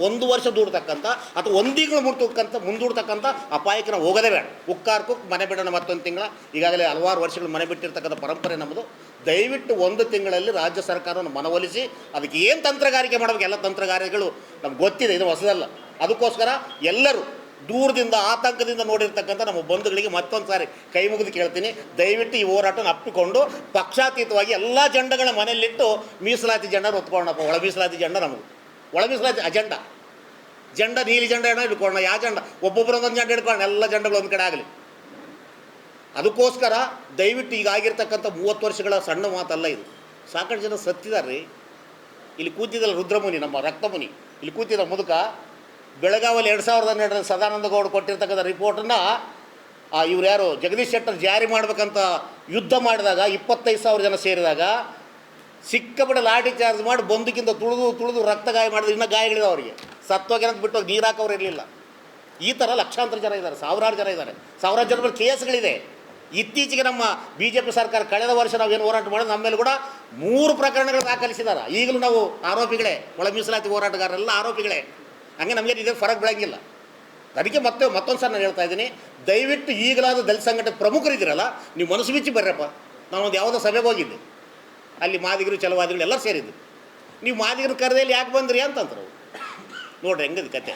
ಒಂದು ವರ್ಷ ದೂಡ್ತಕ್ಕಂಥ ಅಥವಾ ಒಂದಿಗಳು ಮುಟ್ಟುಕ್ಕಂಥ ಮುಂದೂಡ್ತಕ್ಕಂಥ ಅಪಾಯಕ್ಕೆ ನಾವು ಹೋಗೋದೇ ಬೇಡ. ಉಕ್ಕಾರ್ಕು ಮನೆ ಬಿಡೋಣ ಮತ್ತೊಂದು ತಿಂಗಳ. ಈಗಾಗಲೇ ಹಲವಾರು ವರ್ಷಗಳು ಮನೆ ಬಿಟ್ಟಿರ್ತಕ್ಕಂಥ ಪರಂಪರೆ ನಮ್ಮದು. ದಯವಿಟ್ಟು ಒಂದು ತಿಂಗಳಲ್ಲಿ ರಾಜ್ಯ ಸರ್ಕಾರವನ್ನು ಮನವೊಲಿಸಿ, ಅದಕ್ಕೆ ಏನು ತಂತ್ರಗಾರಿಕೆ ಮಾಡಬೇಕು, ಎಲ್ಲ ತಂತ್ರಗಾರಿಕೆಗಳು ನಮ್ಗೆ ಗೊತ್ತಿದೆ, ಇದು ಹೊಸದಲ್ಲ. ಅದಕ್ಕೋಸ್ಕರ ಎಲ್ಲರೂ ದೂರದಿಂದ ಆತಂಕದಿಂದ ನೋಡಿರ್ತಕ್ಕಂಥ ನಮ್ಮ ಬಂಧುಗಳಿಗೆ ಮತ್ತೊಂದು ಸಾರಿ ಕೈ ಮುಗಿದು ಕೇಳ್ತೀನಿ. ದಯವಿಟ್ಟು ಈ ಹೋರಾಟನ ಅಪ್ಪಿಕೊಂಡು ಪಕ್ಷಾತೀತವಾಗಿ ಎಲ್ಲ ಜಂಡಗಳ ಮನೆಯಲ್ಲಿಟ್ಟು ಮೀಸಲಾತಿ ಜಂಡ ಹೊತ್ಕೊಳ್ಳೋಣಪ್ಪ. ಒಳ ಮೀಸಲಾತಿ ಜಂಡ ನಮಗೆ ಒಳ ಮೀಸಲಾತಿ ಅಜೆಂಡ. ಜಂಡ, ನೀಲಿ ಜಂಡ ಏನೋ ಹಿಡ್ಕೊಳ್ಳೋಣ. ಯಾವ ಜಂಡ? ಒಬ್ಬೊಬ್ಬರು ಒಂದೊಂದು ಜಂಡ ಹಿಡ್ಕೊಳ್ಳೋಣ. ಎಲ್ಲ ಜಂಡಗಳು ಒಂದು ಕಡೆ ಆಗಲಿ. ಅದಕ್ಕೋಸ್ಕರ ದಯವಿಟ್ಟು ಈಗ ಆಗಿರ್ತಕ್ಕಂಥ ಮೂವತ್ತು ವರ್ಷಗಳ ಸಣ್ಣ ಮಾತಲ್ಲ ಇದು. ಸಾಕಷ್ಟು ಜನ ಸತ್ತಿದ್ದಾರೆ ಇಲ್ಲಿ ಕೂತಿದ್ದಲ್ಲ ರುದ್ರಮುನಿ, ನಮ್ಮ ರಕ್ತಮುನಿ. ಇಲ್ಲಿ ಕೂತಿದ್ದ ಮುದುಕ. ಬೆಳಗಾವಲ್ಲಿ ಎರಡು ಸಾವಿರದ ಹನ್ನೆರಡರಲ್ಲಿ ಸದಾನಂದ ಗೌಡ ಕೊಟ್ಟಿರ್ತಕ್ಕಂಥ ರಿಪೋರ್ಟನ್ನು ಇವ್ರು ಯಾರು, ಜಗದೀಶ್ ಶೆಟ್ಟರ್ ಜಾರಿ ಮಾಡಬೇಕಂತ ಯುದ್ಧ ಮಾಡಿದಾಗ, ಇಪ್ಪತ್ತೈದು ಸಾವಿರ ಜನ ಸೇರಿದಾಗ ಸಿಕ್ಕಬಡ ಲಾಠಿ ಚಾರ್ಜ್ ಮಾಡಿ ಬಂದಕ್ಕಿಂತ ತುಳಿದು ತುಳಿದು ರಕ್ತ ಗಾಯ ಮಾಡಿದ್ರೆ ಇನ್ನೂ ಗಾಯಗಳಿದೆ ಅವರಿಗೆ. ಸತ್ವಗೆನಂತ ಬಿಟ್ಟು ನೀರು ಹಾಕೋರು ಇರಲಿಲ್ಲ. ಈ ಥರ ಲಕ್ಷಾಂತರ ಜನ ಇದ್ದಾರೆ, ಸಾವಿರಾರು ಜನ ಇದ್ದಾರೆ. ಸಾವಿರಾರು ಜನ ಮೇಲೆ ಕೇಸ್ಗಳಿದೆ. ಇತ್ತೀಚೆಗೆ ನಮ್ಮ ಬಿ ಜೆ ಪಿ ಸರ್ಕಾರ ಕಳೆದ ವರ್ಷ ನಾವು ಏನು ಹೋರಾಟ ಮಾಡೋದು ನಮ್ಮ ಮೇಲೆ ಕೂಡ ಮೂರು ಪ್ರಕರಣಗಳು ದಾಖಲಿಸಿದ್ದಾರೆ ಈಗಲೂ ನಾವು ಆರೋಪಿಗಳೇ, ಒಳ ಮೀಸಲಾತಿ ಹೋರಾಟಗಾರರೆಲ್ಲ ಆರೋಪಿಗಳೇ. ಹಂಗೆ ನಮಗೆ ಇದೇ ಫರಕ್ ಬೆಳಂಗಿಲ್ಲ ಅದಕ್ಕೆ ಮತ್ತೆ ಮತ್ತೊಂದು ಸಲ ನಾನು ಹೇಳ್ತಾ ಇದ್ದೀನಿ, ದಯವಿಟ್ಟು ಈಗಲಾದ ದಲಿತ ಸಂಘಟನೆ ಪ್ರಮುಖರಿದ್ದೀರಲ್ಲ, ನೀವು ಮನಸ್ಸು ಬಿಚ್ಚಿ ಬರ್ರಪ್ಪ. ನಾನೊಂದು ಯಾವುದೋ ಸಭೆಗೆ ಹೋಗಿದ್ದೆ. ಅಲ್ಲಿ ಮಾದಿಗರು, ಚಲವಾದಿಗಳು ಎಲ್ಲ ಸೇರಿದ್ದು. ನೀವು ಮಾದಿಗರು ಕರೆದಲ್ಲಿ ಯಾಕೆ ಬಂದ್ರಿ ಅಂತಂದ್ರು. ನೋಡ್ರಿ, ಹೆಂಗದು ಕತೆ.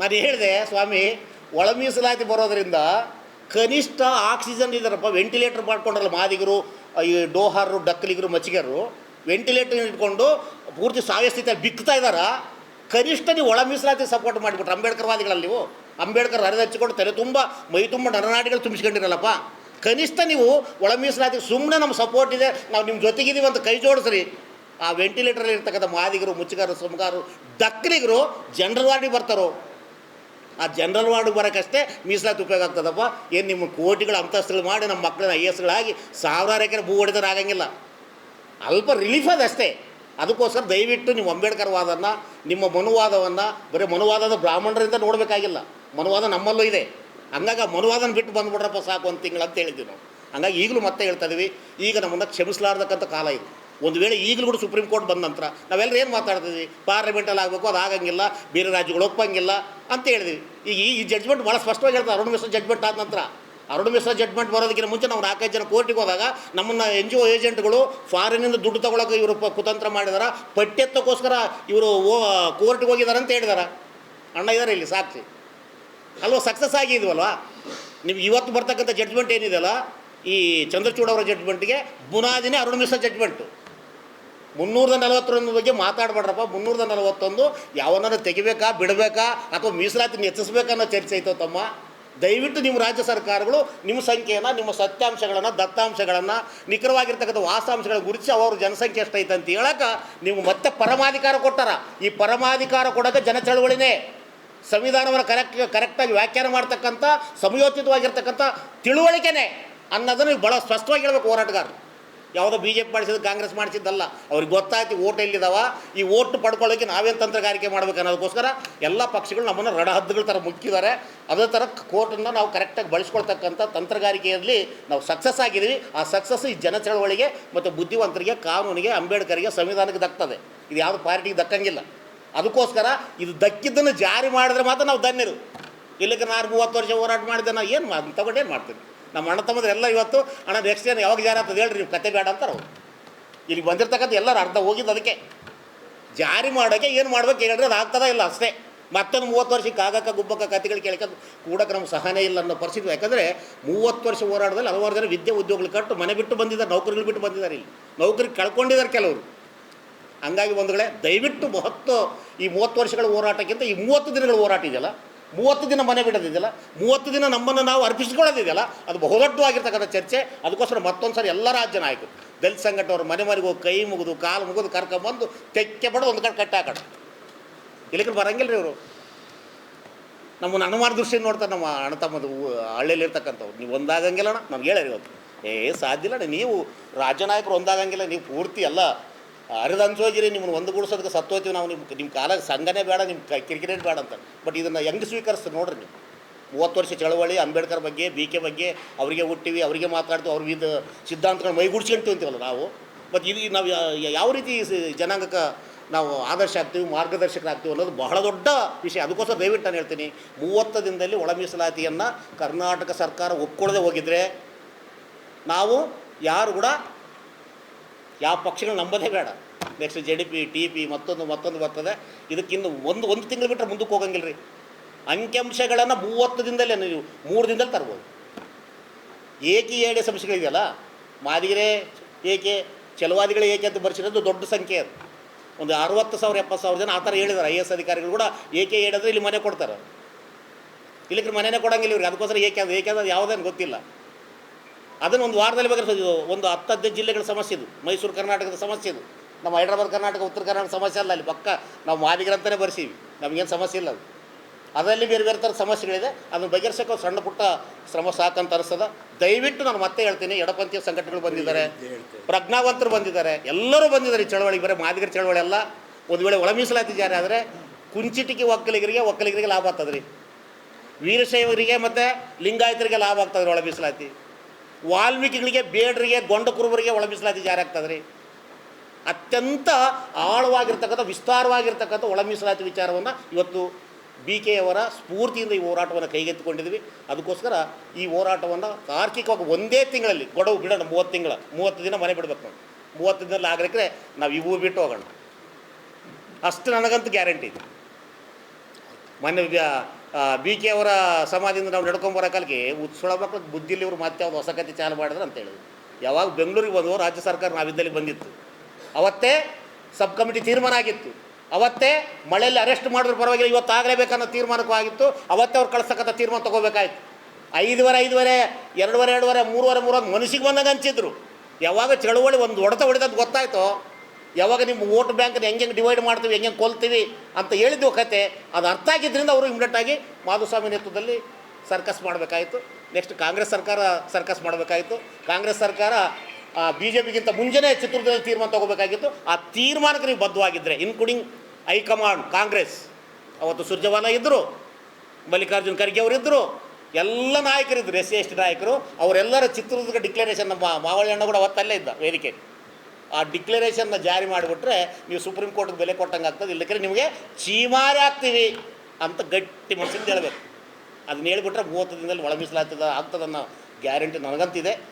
ನಾನು ಹೇಳಿದೆ, ಸ್ವಾಮಿ ಒಳ ಮೀಸಲಾತಿ ಬರೋದರಿಂದ ಕನಿಷ್ಠ ಆಕ್ಸಿಜನ್ ಇದ್ದಾರಪ್ಪ, ವೆಂಟಿಲೇಟರ್ ಮಾಡ್ಕೊಂಡ್ರಲ್ಲ ಮಾದಿಗರು, ಈ ಡೋಹಾರರು ಡಕ್ಕಲಿಗರು ಮಚ್ಚಿಗರು ವೆಂಟಿಲೇಟರ್ ಇಟ್ಕೊಂಡು ಪೂರ್ತಿ ಸಾವಯವ ಸ್ಥಿತಿಯಲ್ಲಿ ಬಿಕ್ತಾ ಇದ್ದಾರ? ಕನಿಷ್ಠ ನೀವು ಒಳ ಮೀಸಲಾತಿ ಸಪೋರ್ಟ್ ಮಾಡಿಬಿಟ್ರೆ, ಅಂಬೇಡ್ಕರ್ವಾದಿಗಳಲ್ಲಿ ನೀವು? ಅಂಬೇಡ್ಕರ್ ಹರಿದಚ್ಚಿಕೊಂಡು ತಲೆ ತುಂಬ, ಮೈ ತುಂಬ ನರನಾಡಿಗಳು ತುಂಬಿಸ್ಕೊಂಡಿರಲ್ಲಪ್ಪ? ಕನಿಷ್ಠ ನೀವು ಒಳ ಮೀಸಲಾತಿ ಸುಮ್ಮನೆ ನಮ್ಮ ಸಪೋರ್ಟ್ ಇದೆ, ನಾವು ನಿಮ್ಮ ಜೊತೆಗಿದ್ದೀವಿ ಅಂತ ಕೈ ಜೋಡಿಸ್ರಿ. ಆ ವೆಂಟಿಲೇಟರಲ್ಲಿ ಇರ್ತಕ್ಕಂಥ ಮಾದಿಗರು, ಮುಚ್ಚಗಾರರು ಸುಮಗಾರರು ದಕ್ಕಲಿಗರು ಜನರಲ್ ವಾರ್ಡಿಗೆ ಬರ್ತಾರೆ? ಆ ಜನರಲ್ ವಾರ್ಡ್ಗೆ ಬರೋಕ್ಕಷ್ಟೇ ಮೀಸಲಾತಿ ಉಪಯೋಗ ಆಗ್ತದಪ್ಪ. ಏನು ನಿಮ್ಮ ಕೋಟಿಗಳು ಅಂತಸ್ತುಗಳು ಮಾಡಿ ನಮ್ಮ ಮಕ್ಕಳನ್ನ ಐ ಎಸ್ಗಳಾಗಿ ಸಾವಿರಾರು ಎಕರೆ ಭೂ ಹೊಡೆದ್ರೆ ಆಗಂಗಿಲ್ಲ. ಅಲ್ಪ ರಿಲೀಫ್ ಅದಷ್ಟೇ ಅದಕ್ಕೋಸ್ಕರ ದಯವಿಟ್ಟು ನೀವು ಅಂಬೇಡ್ಕರ್ ನಿಮ್ಮ ಮನುವಾದವನ್ನು, ಬರೀ ಮನುವಾದದ ಬ್ರಾಹ್ಮಣರಿಂದ ನೋಡಬೇಕಾಗಿಲ್ಲ. ಮನುವಾದ ನಮ್ಮಲ್ಲೂ ಇದೆ. ಹಂಗಾಗಿ ಆ ಮನುವಾದನ ಬಿಟ್ಟು ಬಂದುಬಿಡ್ರಪ್ಪ ಸಾಕು ಒಂದು ತಿಂಗಳು ಅಂತ ಹೇಳಿದ್ವಿ ನಾವು. ಹಂಗಾಗಿ ಈಗಲೂ ಮತ್ತೆ ಹೇಳ್ತಾ ಇದೀವಿ. ಈಗ ನಮ್ಮನ್ನು ಕ್ಷಮಿಸಲಾರ್ದಕ್ಕಂಥ ಕಾಲ ಇದು. ಒಂದು ವೇಳೆ ಈಗಲೂ ಕೂಡ ಸುಪ್ರೀಂ ಕೋರ್ಟ್ ಬಂದ ನಂತರ ನಾವೆಲ್ಲರೂ ಏನು ಮಾತಾಡ್ತಿದ್ವಿ ಪಾರ್ಲಿಮೆಂಟಲ್ಲಿ ಆಗಬೇಕು, ಅದು ಆಗಂಗಿಲ್ಲ. ಬೇರೆ ರಾಜ್ಯಗಳು ಒಪ್ಪಂಗಿಲ್ಲ ಅಂತ ಹೇಳಿದ್ವಿ. ಈಗ ಈ ಜಡ್ಜ್ಮೆಂಟ್ ಭಾಳ ಸ್ಪಷ್ಟವಾಗಿ ಹೇಳ್ತಾರೆ. ಅರುಣ್ ಮಿಶ್ರ ಜಡ್ಜ್ಮೆಂಟ್ ಆದ ನಂತರ. ಅರುಣ್ ಮಿಶ್ರಾ ಜಡ್ಜ್ಮೆಂಟ್ ಬರೋದಕ್ಕಿಂತ ಮುಂಚೆ ನಾವು ನಾಲ್ಕೈದು ಜನ ಕೋರ್ಟಿಗೆ ಹೋದಾಗ ನಮ್ಮನ್ನು ಎನ್ ಜಿ ಒ ಏಜೆಂಟ್ಗಳು ಫಾರಿನಿಂದ ದುಡ್ಡು ತಗೊಳಕ್ಕೆ ಇವರು ಕುತಂತ್ರ ಮಾಡಿದಾರ ಪಠ್ಯತ್ತಕ್ಕೋಸ್ಕರ ಇವರು ಕೋರ್ಟ್ಗೆ ಹೋಗಿದ್ದಾರೆ ಅಂತ ಹೇಳಿದಾರ. ಅಣ್ಣ ಇದ್ದಾರೆ ಇಲ್ಲಿ ಸಾಕ್ಷಿ ಅಲ್ವಾ ಸಕ್ಸಸ್ ಆಗಿದ್ವಲ್ವಾ? ನಿಮ್ಗೆ ಇವತ್ತು ಬರ್ತಕ್ಕಂಥ ಜಡ್ಜ್ಮೆಂಟ್ ಏನಿದೆಯಲ್ಲ, ಈ ಚಂದ್ರಚೂಡ್ ಅವರ ಜಡ್ಜ್ಮೆಂಟ್ಗೆ ಬುನಾದಿನೇ ಅರುಣ್ ಮಿಶ್ರಾ ಜಡ್ಜ್ಮೆಂಟು ಮುನ್ನೂರದ ನಲವತ್ತೊಂದು ಬಗ್ಗೆ ಮಾತಾಡಬೇಡ್ರಪ್ಪ. ಮುನ್ನೂರದ ನಲವತ್ತೊಂದು ಯಾವನಾರು ತೆಗಿಬೇಕಾ, ಬಿಡಬೇಕಾ, ಅಥವಾ ಮೀಸಲಾತಿನ ಹೆಚ್ಚಿಸ್ಬೇಕನ್ನೋ ಚರ್ಚೆ ಐತೋ ತಮ್ಮ? ದಯವಿಟ್ಟು ನಿಮ್ಮ ರಾಜ್ಯ ಸರ್ಕಾರಗಳು ನಿಮ್ಮ ಸಂಖ್ಯೆಯನ್ನು, ನಿಮ್ಮ ಸತ್ಯಾಂಶಗಳನ್ನು, ದತ್ತಾಂಶಗಳನ್ನು, ನಿಖರವಾಗಿರ್ತಕ್ಕಂಥ ವಾಸ್ತಾಂಶಗಳ ಗುರುತಿಸಿ ಅವರು ಜನಸಂಖ್ಯೆ ಎಷ್ಟೈತೆ ಅಂತ ಹೇಳಕ್ಕೆ ನೀವು ಮತ್ತೆ ಪರಮಾಧಿಕಾರ ಕೊಟ್ಟಾರ. ಈ ಪರಮಾಧಿಕಾರ ಕೊಡೋಕೆ ಜನ ಚಳವಳಿನೇ. ಸಂವಿಧಾನವನ್ನು ಕರೆಕ್ಟ್ ಕರೆಕ್ಟಾಗಿ ವ್ಯಾಖ್ಯಾನ ಮಾಡ್ತಕ್ಕಂಥ, ಸಮಯೋಚಿತವಾಗಿರ್ತಕ್ಕಂಥ ತಿಳುವಳಿಕೆನೇ ಅನ್ನೋದನ್ನು ಭಾಳ ಸ್ಪಷ್ಟವಾಗಿ ಹೇಳ್ಬೇಕು ಹೋರಾಟಗಾರರು. ಯಾವುದೋ ಬಿ ಜೆ ಪಿ ಮಾಡಿಸಿದ್ದು, ಕಾಂಗ್ರೆಸ್ ಮಾಡಿಸಿದ್ದಲ್ಲ. ಅವ್ರಿಗೆ ಗೊತ್ತಾಯ್ತು ಓಟ್ ಎಲ್ಲಿದಾವ? ಈ ಓಟ್ ಪಡ್ಕೊಳ್ಳೋಕೆ ನಾವೇನು ತಂತ್ರಗಾರಿಕೆ ಮಾಡ್ಬೇಕು ಅನ್ನೋದಕ್ಕೋಸ್ಕರ ಎಲ್ಲ ಪಕ್ಷಗಳು ನಮ್ಮನ್ನು ರಣಹದ್ದುಗಳ ಥರ ಮುಕ್ಕಿದ್ದಾರೆ. ಅದೇ ಥರ ಕೋರ್ಟನ್ನು ನಾವು ಕರೆಕ್ಟಾಗಿ ಬಳಸ್ಕೊಳ್ತಕ್ಕಂಥ ತಂತ್ರಗಾರಿಕೆಯಲ್ಲಿ ನಾವು ಸಕ್ಸಸ್ ಆಗಿದ್ದೀವಿ. ಆ ಸಕ್ಸಸ್ ಈ ಜನ ಚಳವಳಿಗೆ ಮತ್ತು ಬುದ್ಧಿವಂತರಿಗೆ, ಕಾನೂನಿಗೆ, ಅಂಬೇಡ್ಕರ್ಗೆ, ಸಂವಿಧಾನಕ್ಕೆ ದಕ್ತದೆ. ಇದು ಯಾವುದು ಪಾರ್ಟಿಗೆ ದಕ್ಕಂಗಿಲ್ಲ. ಅದಕ್ಕೋಸ್ಕರ ಇದು ದಕ್ಕಿದ್ದನ್ನು ಜಾರಿ ಮಾಡಿದ್ರೆ ಮಾತ್ರ ನಾವು ಧನ್ಯರು. ಇಲ್ಲಿಗೆ ನಾನು ಮೂವತ್ತು ವರ್ಷ ಹೋರಾಟ ಮಾಡಿದ್ದೆ ನಾನು ಏನು ಮಾಡ್ತೀನಿ ತಗೊಂಡು ಏನು ಮಾಡ್ತೀನಿ? ನಮ್ಮ ಅಣ್ಣ ತಮ್ಮದ್ರೆಲ್ಲ ಇವತ್ತು, ಅಣ್ಣ ನೆಕ್ಸ್ಟ್ ಏನು ಯಾವಾಗ ಜಾರಿ ಆಗ್ತದೆ ಹೇಳ್ರಿ, ನೀವು ಕತೆ ಬೇಡ ಅಂತಾರೆ ಅವರು. ಇಲ್ಲಿ ಬಂದಿರ್ತಕ್ಕಂಥ ಎಲ್ಲರೂ ಅರ್ಧ ಹೋಗಿದ್ದು ಅದಕ್ಕೆ. ಜಾರಿ ಮಾಡೋಕ್ಕೆ ಏನು ಮಾಡ್ಬೇಕು ಹೇಳಿದ್ರೆ ಅದು ಆಗ್ತದ ಇಲ್ಲ ಅಷ್ಟೇ. ಮತ್ತೊಂದು ಮೂವತ್ತು ವರ್ಷಕ್ಕೆ ಆಗಕ್ಕೆ ಗುಬ್ಬಕ್ಕ ಕತೆಗಳು ಕೇಳ್ಕೊಂಡು ಕೂಡ ನಮ್ಗೆ ಸಹನೆ ಇಲ್ಲ ಅನ್ನೋ ಪರಿಸ್ಥಿತಿ. ಯಾಕಂದರೆ ಮೂವತ್ತು ವರ್ಷ ಹೋರಾಟದಲ್ಲಿ ಹಲವಾರು ಜನ ವಿದ್ಯೆ ಉದ್ಯೋಗಗಳು ಕಟ್ಟು ಮನೆ ಬಿಟ್ಟು ಬಂದಿದ್ದಾರೆ ನೌಕರಿಗಳು ಬಿಟ್ಟು ಬಂದಿದ್ದಾರೆ ಇಲ್ಲಿ. ನೌಕರಿ ಕಳ್ಕೊಂಡಿದ್ದಾರೆ ಕೆಲವರು. ಹಂಗಾಗಿ ಒಂದು ಕಡೆ ದಯವಿಟ್ಟು ಮಹತ್ವ ಈ ಮೂವತ್ತು ವರ್ಷಗಳ ಹೋರಾಟಕ್ಕಿಂತ ಈ ಮೂವತ್ತು ದಿನಗಳ ಹೋರಾಟ ಇದೆಯಲ್ಲ? ಮೂವತ್ತು ದಿನ ಮನೆ ಬಿಡೋದಿದೆಯಲ್ಲ? ಮೂವತ್ತು ದಿನ ನಮ್ಮನ್ನು ನಾವು ಅರ್ಪಿಸ್ಕೊಳ್ಳೋದಿದೆಯಲ್ಲ? ಅದು ಬಹುದೊಡ್ಡವಾಗಿರ್ತಕ್ಕಂಥ ಚರ್ಚೆ. ಅದಕ್ಕೋಸ್ಕರ ಮತ್ತೊಂದು ಸಾರಿ ಎಲ್ಲ ರಾಜ್ಯ ನಾಯಕರು, ದಲಿತ ಸಂಘಟನವರು ಮನೆ ಮನೆಗೆ ಹೋಗಿ ಕೈ ಮುಗಿದು, ಕಾಲು ಮುಗಿದು ಕರ್ಕೊಂಬಂದು ತೆಕ್ಕೆ ಬಡೋದು ಒಂದು ಕಡೆ ಕಟ್ಟೆ ಹಾಕೋಣ ಇಲ್ಲಿಗೆ ಬರಂಗಿಲ್ಲ ರೀ ಇವರು. ನಮ್ಮನ್ನು ಅನುಮಾನ ದೃಷ್ಟಿ ನೋಡ್ತಾರೆ ನಮ್ಮ ಅಣ್ಣ ತಮ್ಮದು ಹಳ್ಳಿಯಲ್ಲಿ ಇರ್ತಕ್ಕಂಥವ್ರು ನೀವು ಒಂದಾಗಂಗಿಲ್ಲಣ್ಣ, ನಮ್ಗೆ ಹೇಳಿರಿ ಇವತ್ತು. ಏ, ಸಾಧ್ಯ ಇಲ್ಲ ನೀವು ರಾಜ್ಯ ನಾಯಕರು ಒಂದಾಗಂಗಿಲ್ಲ, ನೀವು ಪೂರ್ತಿ ಎಲ್ಲ ಅರಿದು ಅನ್ಸೋಗಿರಿ ನಿಮ್ಮನ್ನು ಸತ್ತು ಸತ್ತೋತೀವಿ ನಾವು. ನಿಮ್ಮ ನಿಮ್ಮ ಕಾಲ ಸಂಘನೇ ಬೇಡ ನಿಮ್ಮ ಕ- ಕಿರಿಕಿರಿ ಬೇಡ ಅಂತ. ಬಟ್ ಇದನ್ನು ಹೆಂಗೆ ಸ್ವೀಕರಿಸ್ತು ನೋಡ್ರಿ ನೀವು. ಮೂವತ್ತು ವರ್ಷ ಚಳವಳಿ, ಅಂಬೇಡ್ಕರ್ ಬಗ್ಗೆ, ಬಿ ಕೆ ಬಗ್ಗೆ, ಅವರಿಗೆ ಹುಟ್ಟಿವಿ, ಅವರಿಗೆ ಮಾತಾಡ್ತೀವಿ, ಅವ್ರ ವಿಧ ಸಿದ್ಧಾಂತಗಳು ಮೈಗೂಡ್ಸ್ಕೊಂತೀವಿ ಅಂತೀವಲ್ಲ ನಾವು. ಬಟ್ ಇದು ನಾವು ಯಾವ ರೀತಿ ಜನಾಂಗಕ್ಕೆ ನಾವು ಆದರ್ಶ ಆಗ್ತೀವಿ, ಮಾರ್ಗದರ್ಶಕರಾಗ್ತೀವಿ ಅನ್ನೋದು ಬಹಳ ದೊಡ್ಡ ವಿಷಯ. ಅದಕ್ಕೋಸ್ಕರ ದಯವಿಟ್ಟು ನಾನು ಹೇಳ್ತೀನಿ, ಮೂವತ್ತು ದಿನದಲ್ಲಿ ಒಳ ಮೀಸಲಾತಿಯನ್ನು ಕರ್ನಾಟಕ ಸರ್ಕಾರ ಒಪ್ಕೊಳ್ಳದೆ ಹೋಗಿದ್ರೆ ನಾವು ಯಾರು ಕೂಡ ಯಾವ ಪಕ್ಷಗಳು ನಂಬೋದೇ ಬೇಡ. Next J D P T P ಮತ್ತೊಂದು ಮತ್ತೊಂದು ಬರ್ತದೆ. ಇದಕ್ಕಿಂತ ಒಂದು ಒಂದು ತಿಂಗಳು ಬಿಟ್ಟರೆ ಮುಂದಕ್ಕೆ ಹೋಗಂಗಿಲ್ಲ ರೀ ಅಂಕಿಅಂಶಗಳನ್ನು ಮೂವತ್ತು ದಿನದಲ್ಲೇ ನೀವು, ಮೂರು ದಿನದಲ್ಲಿ ತರ್ಬೋದು. ಏಕೆ ಏಡೆ ಸಮಸ್ಯೆಗಳಿದೆಯಲ್ಲ ಮಾದಿಗರೇ ಏಕೆ ಚಲವಾದಿಗಳೇ ಏಕೆ ಅಂತ ಬರ್ಸಿರೋದು ದೊಡ್ಡ ಸಂಖ್ಯೆ ಅದು. ಒಂದು ಅರವತ್ತು ಸಾವಿರ, ಎಪ್ಪತ್ತು ಸಾವಿರ ಜನ ಆ ಥರ ಹೇಳಿದ್ದಾರೆ. ಐ ಎಸ್ ಅಧಿಕಾರಿಗಳು ಕೂಡ ಏಕೆ ಹೇಳಿದ್ರೆ ಇಲ್ಲಿ ಮನೆ ಕೊಡ್ತಾರೆ. ಇಲ್ಲಿಕ್ಕೆ ಮನೆನೇ ಕೊಡಂಗಿಲ್ಲ ಇವ್ರಿಗೆ. ಅದಕ್ಕೋಸ್ಕರ ಏಕೆ ಅದು ಏಕೆ ಅದು ಯಾವುದೇನು ಗೊತ್ತಿಲ್ಲ. ಅದನ್ನು ಒಂದು ವಾರದಲ್ಲಿ ಬಗೆಹರಿಸೋದು ಒಂದು ಹತ್ತು ಹದಿನೈದು ಜಿಲ್ಲೆಗಳ ಸಮಸ್ಯೆ ಇದು. ಮೈಸೂರು ಕರ್ನಾಟಕದ ಸಮಸ್ಯೆ ಇದು. ನಮ್ಮ ಹೈದ್ರಾಬಾದ್ ಕರ್ನಾಟಕ ಉತ್ತರ ಕರ್ನಾಟಕ ಸಮಸ್ಯೆ ಅಲ್ಲ ಅಲ್ಲಿ. ಪಕ್ಕ ನಾವು ಮಾದಿಗರಂತಲೇ ಬರ್ಸೀವಿ ನಮಗೇನು ಸಮಸ್ಯೆ ಇಲ್ಲ ಅದು. ಅದರಲ್ಲಿ ಬೇರೆ ಬೇರೆ ಥರ ಸಮಸ್ಯೆಗಳಿದೆ. ಅದನ್ನು ಬಗೆಹರಿಸೋಕೆ ಸಣ್ಣ ಪುಟ್ಟ ಶ್ರಮ ಸಾಕಂತ ಅನಿಸ್ತದ. ದಯವಿಟ್ಟು ನಾನು ಮತ್ತೆ ಹೇಳ್ತೀನಿ ಎಡಪಂಥೀಯ ಸಂಘಟನೆಗಳು ಬಂದಿದ್ದಾರೆ ಪ್ರಜ್ಞಾವಂತರು ಬಂದಿದ್ದಾರೆ. ಎಲ್ಲರೂ ಬಂದಿದ್ದಾರೆ ಈ ಚಳವಳಿಗೆ. ಬರೀ ಮಾದಿಗರ ಚಳವಳಿ ಅಲ್ಲ. ಒಂದು ವೇಳೆ ಒಳ ಮೀಸಲಾತಿ ಜಾರಿ ಆದರೆ ಕುಂಚಿಟಿಕೆ ಒಕ್ಕಲಿಗರಿಗೆ ಒಕ್ಕಲಿಗರಿಗೆ ಲಾಭ ಆಗ್ತದ್ರಿ. ರೀ ವೀರಶೈವರಿಗೆ ಮತ್ತು ಲಿಂಗಾಯತರಿಗೆ ಲಾಭ ಆಗ್ತದ್ರಿ ಒಳ ಮೀಸಲಾತಿ. ವಾಲ್ಮೀಕಿಗಳಿಗೆ, ಬೇಡರಿಗೆ ಗೊಂಡ ಕುರುಬರಿಗೆ ಒಳ ಜಾರಿ ಆಗ್ತದೆ ರೀ ಅತ್ಯಂತ ಆಳವಾಗಿರ್ತಕ್ಕಂಥ, ವಿಸ್ತಾರವಾಗಿರ್ತಕ್ಕಂಥ ಒಳ ಮೀಸಲಾತಿ ವಿಚಾರವನ್ನು ಇವತ್ತು ಬಿ ಕೆ ಅವರ ಸ್ಫೂರ್ತಿಯಿಂದ ಈ ಹೋರಾಟವನ್ನು ಕೈಗೆತ್ತಿಕೊಂಡಿದ್ವಿ. ಅದಕ್ಕೋಸ್ಕರ ಈ ಹೋರಾಟವನ್ನು ತಾರ್ಕಿಕವಾಗಿ ಒಂದೇ ತಿಂಗಳಲ್ಲಿ ಗೊಡವು ಬಿಡೋಣ, ಮೂವತ್ತು ತಿಂಗಳ, ಮೂವತ್ತು ದಿನ ಮನೆ ಬಿಡಬೇಕು ನಾವು. ಮೂವತ್ತು ದಿನದಲ್ಲಿ ಆಗಲಿಕ್ಕೆ ನಾವು ಇವು ಬಿಟ್ಟು ಹೋಗೋಣ. ಅಷ್ಟು ನನಗಂತೂ ಗ್ಯಾರಂಟಿ ಇದೆ. ಮೊನ್ನೆ ಬಿ ಕೆ ಅವರ ಸಮಾಧಿಯಿಂದ ನಾವು ನಡ್ಕೊಂಬರೋಕಾಲಿಗೆ ಉತ್ಸಳ ಮಕ್ಕಳು ಬುದ್ಧಿಲಿ ಇವರು ಮತ್ತೆ ಯಾವ್ದು ಹೊಸ ಕತೆ ಚಾಲು ಮಾಡಿದ್ರು ಅಂತ ಹೇಳಿದ್ರು. ಯಾವಾಗ ಬೆಂಗಳೂರಿಗೆ ಬಂದು ರಾಜ್ಯ ಸರ್ಕಾರ ನಾವಿದ್ದಲ್ಲಿ ಬಂದಿತ್ತು. ಅವತ್ತೇ ಸಬ್ ಕಮಿಟಿ ತೀರ್ಮಾನ ಆಗಿತ್ತು. ಅವತ್ತೇ ಮಳೆಯಲ್ಲಿ ಅರೆಸ್ಟ್ ಮಾಡಿದ್ರು ಪರವಾಗಿಲ್ಲ, ಇವತ್ತು ಆಗಲೇಬೇಕನ್ನೋ ತೀರ್ಮಾನಕ್ಕೂ ಆಗಿತ್ತು. ಅವತ್ತೇ ಅವ್ರು ಕಳ್ಸಕ್ಕಂಥ ತೀರ್ಮಾನ ತೊಗೋಬೇಕಾಯ್ತು. ಐದುವರೆ ಐದುವರೆ, ಎರಡುವರೆ ಎರಡುವರೆ, ಮೂರುವರೆ ಮೂರು ಮನಸ್ಸಿಗೆ ಬಂದಾಗ ಹಂಚಿದ್ರು ಯಾವಾಗ ಚಳುವಳಿ ಒಂದು ಹೊಡೆತ ಹೊಡೆದಂತ ಗೊತ್ತಾಯ್ತೋ ಯಾವಾಗ ನಿಮ್ಮ ವೋಟ್ ಬ್ಯಾಂಕ್ ಹೆಂಗೆ ಡಿವೈಡ್ ಮಾಡ್ತೀವಿ, ಹೆಂಗೆ ಕೊಲ್ತೀವಿ ಅಂತ ಹೇಳಿದ್ವು ಕತೆ, ಅದು ಅರ್ಥ ಆಗಿದ್ದರಿಂದ ಅವರು ಇಮಿಡಿಯೇಟಾಗಿ ಮಾಧುಸ್ವಾಮಿ ನೇತೃತ್ವದಲ್ಲಿ ಸರ್ಕಸ್ ಮಾಡಬೇಕಾಯಿತು. ನೆಕ್ಸ್ಟ್ ಕಾಂಗ್ರೆಸ್ ಸರ್ಕಾರ ಸರ್ಕಸ್ ಮಾಡಬೇಕಾಯಿತು. ಕಾಂಗ್ರೆಸ್ ಸರ್ಕಾರ ಬಿ ಜೆ ಪಿಗಿಂತ ಮುಂಜಾನೆ ಚಿತ್ರದುರ್ಗದಲ್ಲಿ ತೀರ್ಮಾನ ತಗೋಬೇಕಾಗಿತ್ತು. ಆ ತೀರ್ಮಾನಕ್ಕೆ ನೀವು ಬದ್ಧವಾಗಿದ್ದರೆ ಇನ್ಕ್ಲೂಡಿಂಗ್ ಹೈಕಮಾಂಡ್, ಕಾಂಗ್ರೆಸ್, ಅವತ್ತು ಸುರ್ಜವಾಲ ಇದ್ದರು ಮಲ್ಲಿಕಾರ್ಜುನ್ ಖರ್ಗೆ ಅವರಿದ್ದರು ಎಲ್ಲ ನಾಯಕರಿದ್ದರು ಎಸ್ ಸಿ ಎಸ್ ಟಿ ನಾಯಕರು, ಅವರೆಲ್ಲರ ಚಿತ್ರದುರ್ಗ ಡಿಕ್ಲರೇಷನ್ ನಮ್ಮ ಮಾವಳಿ ಅಣ್ಣ ಕೂಡ ಅವತ್ತಲ್ಲೇ ಇದ್ದ ವೇದಿಕೆ ಆ ಡಿಕ್ಲರೇಷನ್ನ ಜಾರಿ ಮಾಡಿಬಿಟ್ರೆ ನೀವು ಸುಪ್ರೀಂ ಕೋರ್ಟ್ಗೆ ಬೆಲೆ ಕೊಟ್ಟಂಗೆ ಆಗ್ತದೆ. ಇಲ್ಲಕ್ಕೆ ನಿಮಗೆ ಚೀಮಾರಿ ಆಗ್ತೀವಿ ಅಂತ ಗಟ್ಟಿ ಮನಸ್ಸಿಂದ ಹೇಳಬೇಕು. ಅದನ್ನ ಹೇಳ್ಬಿಟ್ರೆ ಮೂವತ್ತು ದಿನದಲ್ಲಿ ಒಳ ಮೀಸಲಾಗ್ತದ ಆಗ್ತದನ್ನೋ ಗ್ಯಾರಂಟಿ ನನಗಂತಿದೆ.